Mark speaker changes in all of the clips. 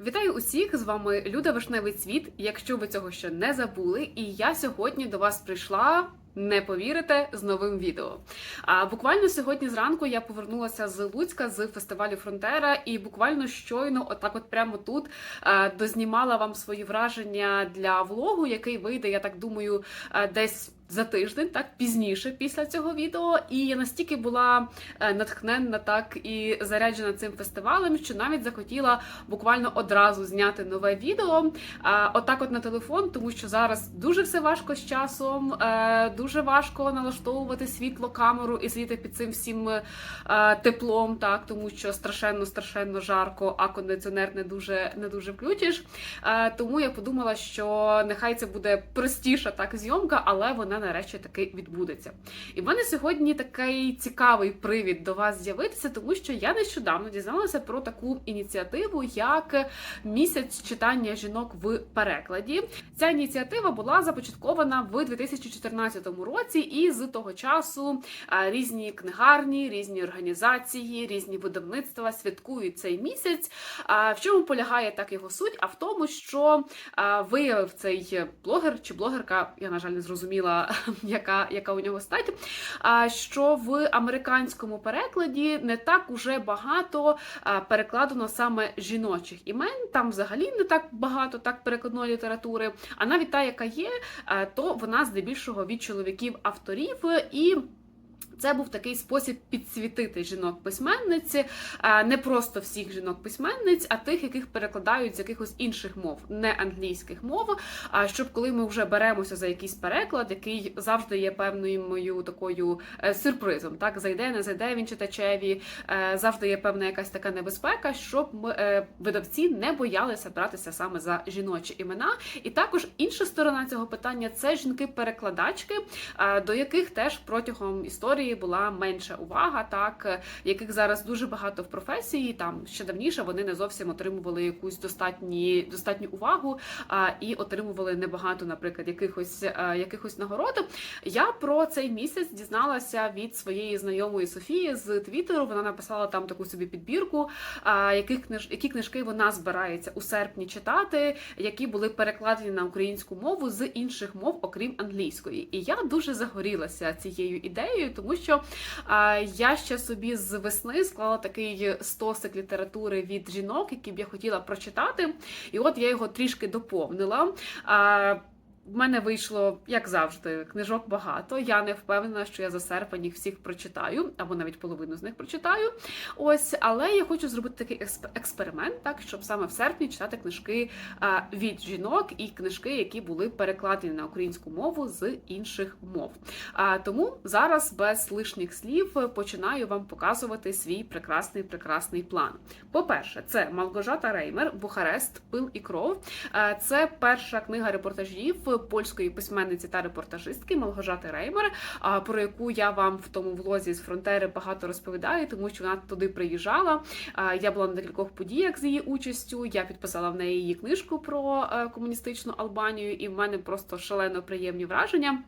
Speaker 1: Вітаю усіх! З вами Люда Вишневий Цвіт. Якщо ви цього ще не забули, і я сьогодні до вас прийшла. Не повірите з новим відео. А буквально сьогодні зранку я повернулася з Луцька з фестивалю Фронтера, і буквально щойно, отак, от прямо тут, е, дознімала вам свої враження для влогу, який вийде, я так думаю, е, десь за тиждень, так пізніше після цього відео. І я настільки була е, натхненна, так і заряджена цим фестивалем, що навіть захотіла буквально одразу зняти нове відео. А, Отак, от на телефон, тому що зараз дуже все важко з часом, е, дуже важко налаштовувати світло, камеру і сидіти під цим всім е, теплом, так тому що страшенно, страшенно жарко, а кондиціонер не дуже не дуже включиш. Е, Тому я подумала, що нехай це буде простіша так зйомка, але вона нарешті таки відбудеться. І в мене сьогодні такий цікавий привід до вас з'явитися, тому що я нещодавно дізналася про таку ініціативу, як місяць читання жінок в перекладі. Ця ініціатива була започаткована в 2014 році, і з того часу різні книгарні, різні організації, різні видавництва святкують цей місяць. В чому полягає так його суть? А в тому, що виявив цей блогер чи блогерка, я на жаль не зрозуміла, яка, яка у нього стать, що в американському перекладі не так уже багато перекладено саме жіночих імен. Там взагалі не так багато так перекладної літератури. А навіть та, яка є, то вона здебільшого від чоловіків авторів і. Це був такий спосіб підсвітити жінок-письменниць, а, не просто всіх жінок-письменниць, а тих, яких перекладають з якихось інших мов, не англійських мов. А щоб коли ми вже беремося за якийсь переклад, який завжди є певною мою такою е, сюрпризом, так зайде, не зайде він читачеві, е, завжди є певна якась така небезпека, щоб ми, е, видавці не боялися братися саме за жіночі імена. І також інша сторона цього питання це жінки-перекладачки, до яких теж протягом історії була менша увага, так е, яких зараз дуже багато в професії. Там ще давніше вони не зовсім отримували якусь достатні достатню увагу а, і отримували небагато, наприклад, якихось а, якихось нагород. Я про цей місяць дізналася від своєї знайомої Софії з Твіттеру. Вона написала там таку собі підбірку, а, яких книж, які книжки вона збирається у серпні читати, які були перекладені на українську мову з інших мов, окрім англійської. І я дуже загорілася цією ідеєю, тому що я ще собі з весни склала такий стосик літератури від жінок, які б я хотіла прочитати. І от я його трішки доповнила. В мене вийшло, як завжди, книжок багато. Я не впевнена, що я за серпень їх всіх прочитаю, або навіть половину з них прочитаю. Ось, але я хочу зробити такий експ- експеримент, так щоб саме в серпні читати книжки а, від жінок і книжки, які були перекладені на українську мову з інших мов. А, тому зараз без лишніх слів починаю вам показувати свій прекрасний прекрасний план. По-перше, це Малгожата Реймер, Бухарест, Пил і кров. Е, Це перша книга репортажів польської письменниці та репортажистки Малгожати Реймер, про яку я вам в тому влозі з фронтери багато розповідаю, тому що вона туди приїжджала. Я була на декількох подіях з її участю. Я підписала в неї її книжку про е, комуністичну Албанію, і в мене просто шалено приємні враження.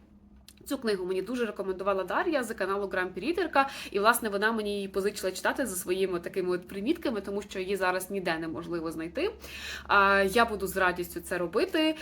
Speaker 1: Цю книгу мені дуже рекомендувала Дар'я з каналу Грампі Рідерка, і власне вона мені її позичила читати за своїми такими от примітками, тому що її зараз ніде неможливо знайти. Я буду з радістю це робити.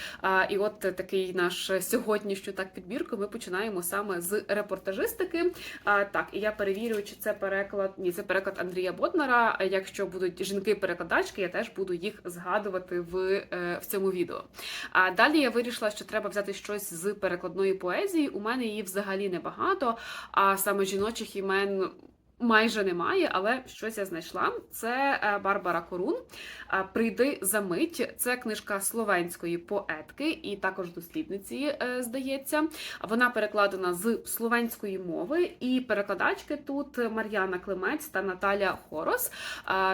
Speaker 1: І от такий наш сьогоднішню так підбірку ми починаємо саме з репортажистики. Так, і я перевірю, чи це переклад. Ні, це переклад Андрія Боднара. Якщо будуть жінки-перекладачки, я теж буду їх згадувати в, е, в цьому відео. А далі я вирішила, що треба взяти щось з перекладної поезії. У мене її взагалі небагато, а саме жіночих імен. Майже немає, але щось я знайшла. Це е, Барбара Корун. е, Прийди за мить. Це книжка словенської поетки і також дослідниці, е, здається. Вона перекладена з словенської мови, і перекладачки тут Мар'яна Климець та Наталя Хорос.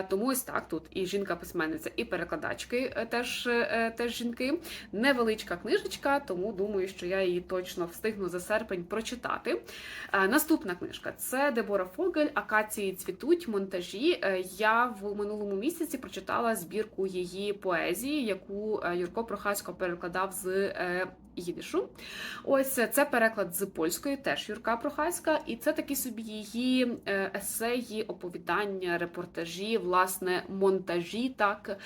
Speaker 1: Тому ось так тут і жінка-письменниця, і перекладачки теж, теж жінки. Невеличка книжечка, тому думаю, що я її точно встигну за серпень прочитати. Наступна книжка це Дебора Фогель Акації цвітуть монтажі. Е, Я в минулому місяці прочитала збірку її поезії, яку е, Юрко Прохасько перекладав з е, їдишу. Ось е, це переклад з польської, теж Юрка Прохаська, і це такі собі її е, есеї, оповідання, репортажі, власне, монтажі, так,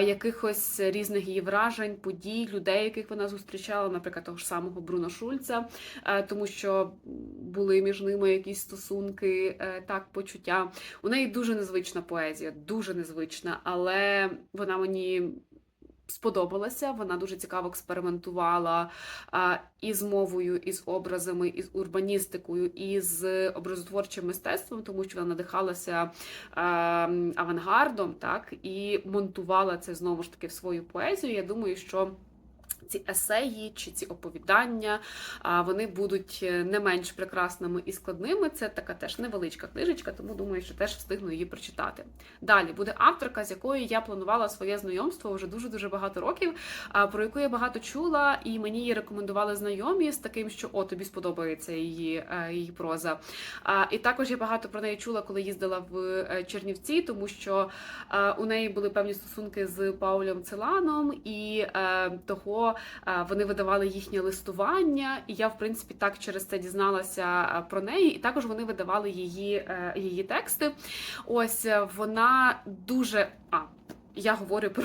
Speaker 1: якихось різних її вражень, подій, людей, яких вона зустрічала, наприклад, того ж самого Бруно Шульца, е, тому що були між ними якісь стосунки, так, почуття. У неї дуже незвична поезія, дуже незвична, але вона мені сподобалася. Вона дуже цікаво експериментувала і з мовою, і з образами, і з урбаністикою, і з образотворчим мистецтвом, тому що вона надихалася авангардом, так і монтувала це знову ж таки в свою поезію. Я думаю, що. Ці есеї чи ці оповідання вони будуть е, не менш прекрасними і складними. Це така теж невеличка книжечка, тому думаю, що теж встигну її прочитати. Далі буде авторка, з якою я планувала своє знайомство вже дуже дуже багато років, про яку я багато чула, і мені її рекомендували знайомі з таким, що о, тобі сподобається її, е, її проза. І також я багато про неї чула, коли їздила в е, Чернівці, тому що у неї були певні стосунки з Паулем Целаном, і того е, вони видавали їхнє листування. І я, в принципі, так через це дізналася е, про неї. І також вони видавали її, е, її тексти. Ось вона дуже. А, я говорю про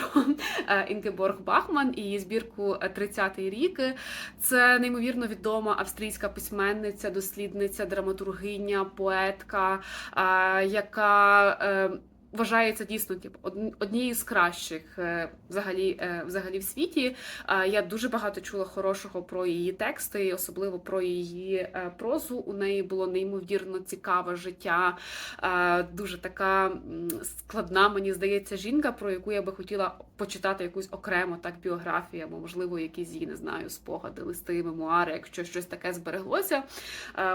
Speaker 1: Інгеборг Бахман і її збірку «30-й рік. Це неймовірно відома австрійська письменниця, дослідниця, драматургиня, поетка, яка вважається дійсно типу, однією з кращих е, взагалі, е, взагалі в світі. Я дуже багато чула хорошого про її тексти, особливо про її е, прозу. У неї було неймовірно цікаве життя, дуже така складна, мені здається, жінка, про яку я би хотіла почитати якусь окремо так біографію, або можливо якісь її не знаю, спогади, листи, мемуари, якщо щось таке збереглося.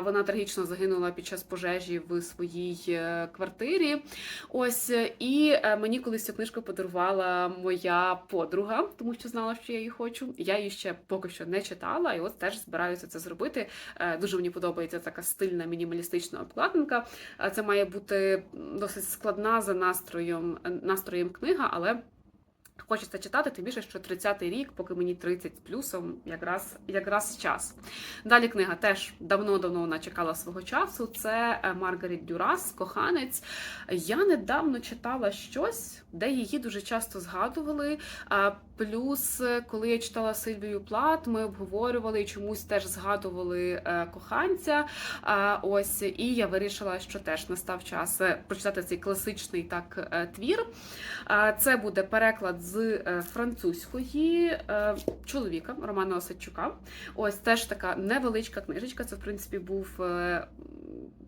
Speaker 1: Вона трагічно загинула під час пожежі в своїй квартирі. Ось е, і е, мені колись цю книжку подарувала моя подруга, тому що знала, що я її хочу. Я її ще поки що не читала, і от теж збираюся це зробити. Е, Дуже мені подобається така стильна мінімалістична обкладинка. Це має бути досить складна за настроєм, настроєм книга, але. Хочеться читати, тим більше, що 30-й рік, поки мені 30 з плюсом, якраз якраз час. Далі книга теж давно-давно вона чекала свого часу. Це е, Маргарет Дюрас, коханець. Я недавно читала щось, де її дуже часто згадували. Плюс, е, коли я читала Сильвію Плат, ми обговорювали і чомусь теж згадували е, коханця. Ось і я вирішила, що теж настав час е, прочитати цей класичний так твір. Це буде переклад з французької чоловіка Романа Осадчука. Ось теж така невеличка книжечка. Це, в принципі, був.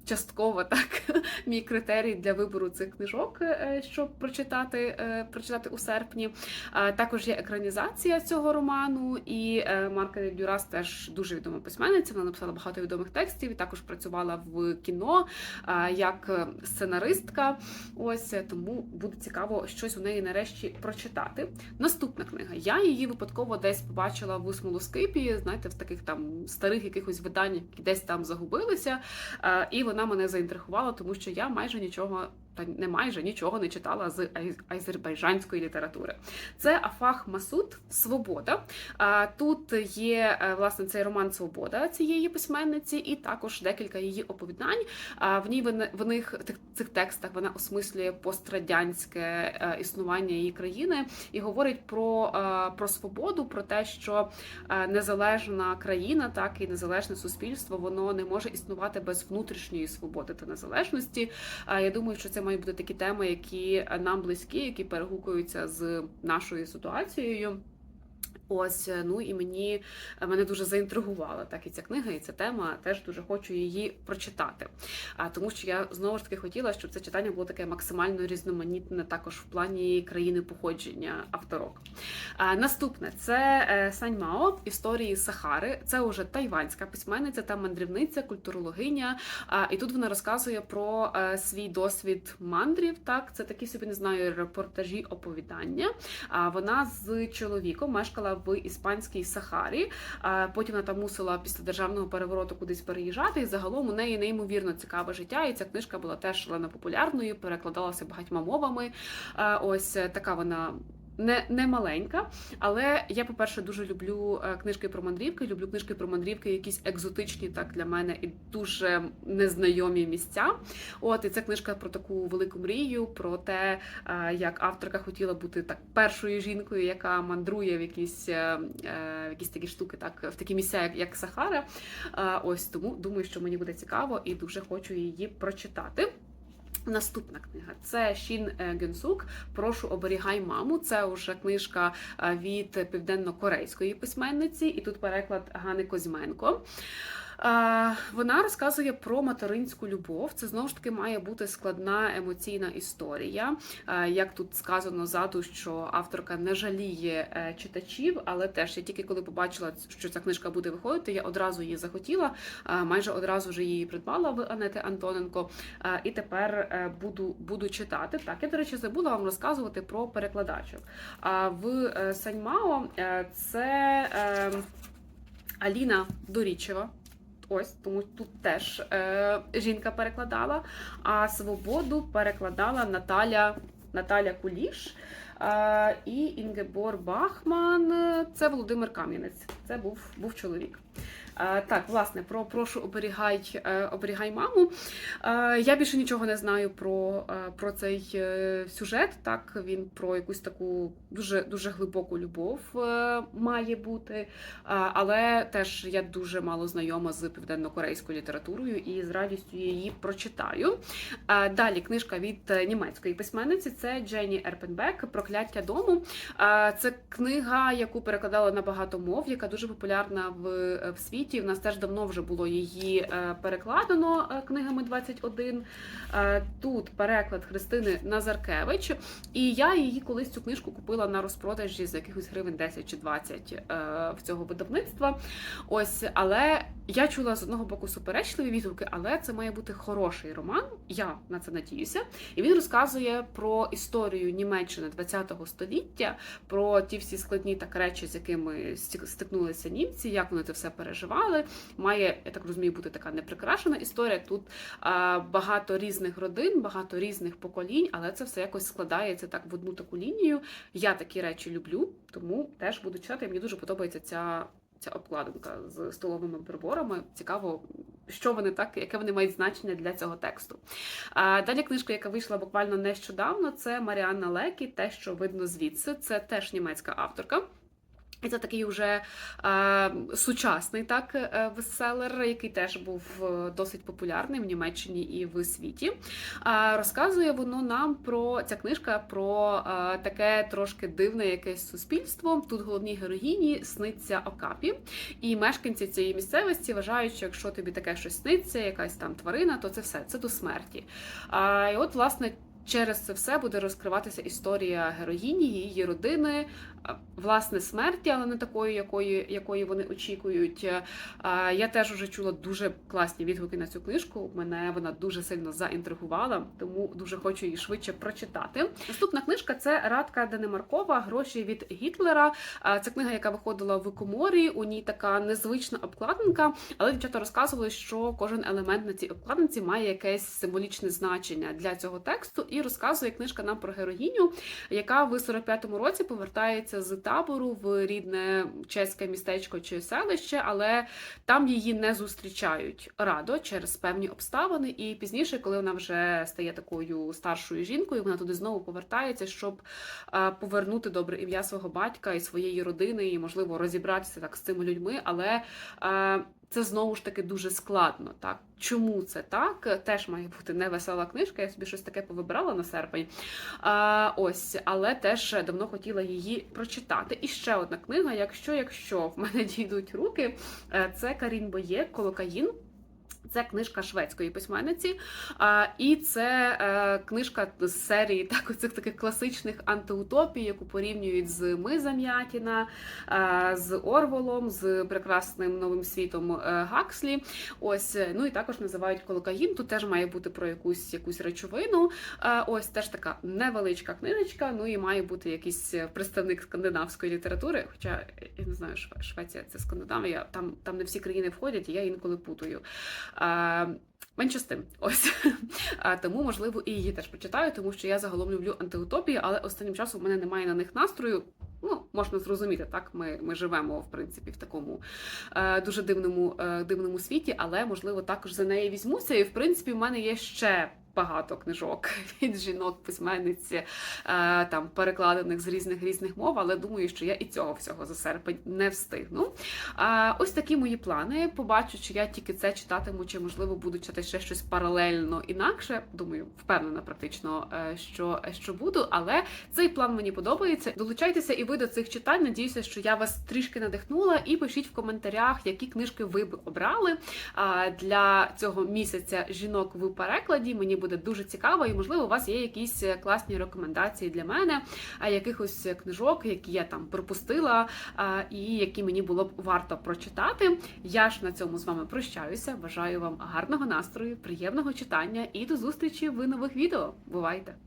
Speaker 1: Частково так мій критерій для вибору цих книжок, е, щоб прочитати, е, прочитати у серпні. Також є екранізація цього роману, і е, Маргарет Дюрас теж дуже відома письменниця. Вона написала багато відомих текстів і також працювала в кіно як сценаристка. Ось тому буде цікаво щось у неї нарешті прочитати. Наступна книга. Я її випадково десь побачила в смолоскипі, знаєте, в таких там старих якихось виданнях, які десь там загубилися. І вона мене заінтригувала, тому що я майже нічого. Та не майже нічого не читала з ай- азербайджанської літератури. Це Афах Масуд Свобода. Тут є е, власне цей роман Свобода цієї письменниці, і також декілька її оповідань. В ній в них тих- цих текстах вона осмислює пострадянське е, існування її країни і говорить про, е, про свободу, про те, що незалежна країна, так і незалежне суспільство, воно не може існувати без внутрішньої свободи та незалежності. Я думаю, що це мають бути такі теми, які нам близькі, які перегукуються з нашою ситуацією. Ось, е, ну і мені е, мене дуже заінтригувала так і ця книга, і ця тема. Теж дуже хочу її прочитати. А тому, що я знову ж таки хотіла, щоб це читання було таке максимально різноманітне, також в плані країни походження авторок. А, наступне це е, Сань Мао історії Сахари. Це уже тайванська письменниця та мандрівниця, культурологиня. А, і тут вона розказує про свій досвід мандрів. Так, це такі собі не знаю репортажі оповідання. А вона з чоловіком мешкала в іспанській Сахарі. Потім вона там мусила після державного перевороту кудись переїжджати. І загалом у неї неймовірно цікаве життя. І ця книжка була теж шалено популярною, перекладалася багатьма мовами. Ось е, така вона. Не, не маленька, але я, по-перше, дуже люблю е, книжки про мандрівки. Люблю книжки про мандрівки, якісь екзотичні, так для мене, і дуже незнайомі місця. От і це книжка про таку велику мрію, про те, е, як авторка хотіла бути так першою жінкою, яка мандрує в якісь, е, в якісь такі штуки, так в такі місця, як, як Сахара. Ось тому думаю, що мені буде цікаво і дуже хочу її прочитати. Наступна книга це Шін е, Гюнсук. Прошу оберігай маму. Це вже книжка е, від південно-корейської письменниці, і тут переклад Гани Козьменко. Вона розказує про материнську любов. Це знову ж таки має бути складна емоційна історія. Як тут сказано ззаду, що авторка не жаліє е, читачів, але теж я тільки коли побачила, що ця книжка буде виходити, я одразу її захотіла. Майже одразу вже її придбала в Анети Антоненко. І тепер е, буду, буду читати. Так, я, до речі, забула вам розказувати про перекладачок. В е, Саньмао це е, Аліна Дорічева. Ось тому тут теж е, жінка перекладала, а свободу перекладала Наталя, Наталя Куліш. Е, і Інгебор Бахман. Це Володимир Кам'янець. Це був, був чоловік. Е, Так, власне, про прошу оберігай, е, оберігай маму. Е, Я більше нічого не знаю про, про цей сюжет. Так, він про якусь таку дуже дуже глибоку любов має бути. Але теж я дуже мало знайома з південно-корейською літературою і з радістю її прочитаю. Далі книжка від німецької письменниці це Дженні Ерпенбек Прокляття дому. Це книга, яку перекладала на багато мов, яка дуже популярна в, в світі. У нас теж давно вже було її е, перекладено е, книгами 21. Е, Тут переклад Христини Назаркевич. І я її колись цю книжку купила на розпродажі за якихось гривень 10 чи 20 е, в цього видавництва. Ось, але я чула з одного боку суперечливі відгуки, але це має бути хороший роман. Я на це надіюся. І він розказує про історію Німеччини ХХ століття, про ті всі складні так речі, з якими стикнулися німці, як вони це все переживали. Має, я так розумію, бути така неприкрашена історія. Тут а, багато різних родин, багато різних поколінь, але це все якось складається так в одну таку лінію. Я такі речі люблю, тому теж буду читати. Мені дуже подобається ця. Ця обкладинка з столовими приборами. Цікаво, що вони так, яке вони мають значення для цього тексту. А, далі книжка, яка вийшла буквально нещодавно, це Маріанна Лекі, те, що видно звідси. Це теж німецька авторка. Це такий вже е, сучасний так е, бестселер, який теж був е, досить популярний в Німеччині і в світі. Е, розказує воно нам про ця книжка про е, таке трошки дивне якесь суспільство. Тут головній героїні сниться Окапі, і мешканці цієї місцевості вважають, що якщо тобі таке щось сниться, якась там тварина, то це все це до смерті. А, і от, власне. Через це все буде розкриватися історія героїні, її родини, власне, смерті, але не такої, якої, якої вони очікують. Я теж вже чула дуже класні відгуки на цю книжку. Мене вона дуже сильно заінтригувала, тому дуже хочу її швидше прочитати. Наступна книжка це Радка Денемаркова Гроші від Гітлера. Це книга, яка виходила в коморі. У ній така незвична обкладинка, але дівчата розказували, що кожен елемент на цій обкладинці має якесь символічне значення для цього тексту. І розказує книжка нам про героїню, яка в 45-му році повертається з табору в рідне чеське містечко чи селище, але там її не зустрічають радо через певні обставини. І пізніше, коли вона вже стає такою старшою жінкою, вона туди знову повертається, щоб е, повернути добре ім'я свого батька і своєї родини, і можливо розібратися так з цими людьми, але. Це знову ж таки дуже складно. Так чому це так? Теж має бути невесела книжка. Я собі щось таке повибирала на серпень. А, ось, але теж давно хотіла її прочитати. І ще одна книга. Якщо якщо в мене дійдуть руки, е, це Карін Боє Колокаїн. Це книжка шведської письменниці, і це е, книжка з серії так, оцих таких класичних антиутопій, яку порівнюють з Ми Зам'ятіна, е, з Орволом, з прекрасним новим світом е, Гакслі. Ось, ну і також називають колокаїн. Тут теж має бути про якусь якусь речовину. Ось теж така невеличка книжечка. Ну і має бути якийсь представник скандинавської літератури. Хоча я не знаю, Швеція це Скандинавія, там, там не всі країни входять, і я інколи путаю. Менше з тим, ось тому можливо і її теж почитаю, тому що я загалом люблю антиутопії, але останнім часом в мене немає на них настрою. Ну, можна зрозуміти, так ми, ми живемо в принципі в такому е, дуже дивному, е, дивному світі, але можливо також за неї візьмуся. І в принципі, в мене є ще багато книжок від жінок, письменниць, е, там перекладених з різних різних мов. Але думаю, що я і цього всього за серпень не встигну. Ось такі мої плани. Побачу, чи я тільки це читатиму, чи можливо буду читати ще щось паралельно інакше. Думаю, впевнена практично, е, що, що буду. Але цей план мені подобається. Долучайтеся і ви до цих читань. Надіюся, що я вас трішки надихнула. І пишіть в коментарях, які книжки ви б обрали для цього місяця жінок в перекладі. Мені буде дуже цікаво, і можливо, у вас є якісь класні рекомендації для мене, якихось книжок, які я там пропустила, і які мені було б варто прочитати. Я ж на цьому з вами прощаюся. Бажаю вам гарного настрою, приємного читання і до зустрічі в нових відео. Бувайте!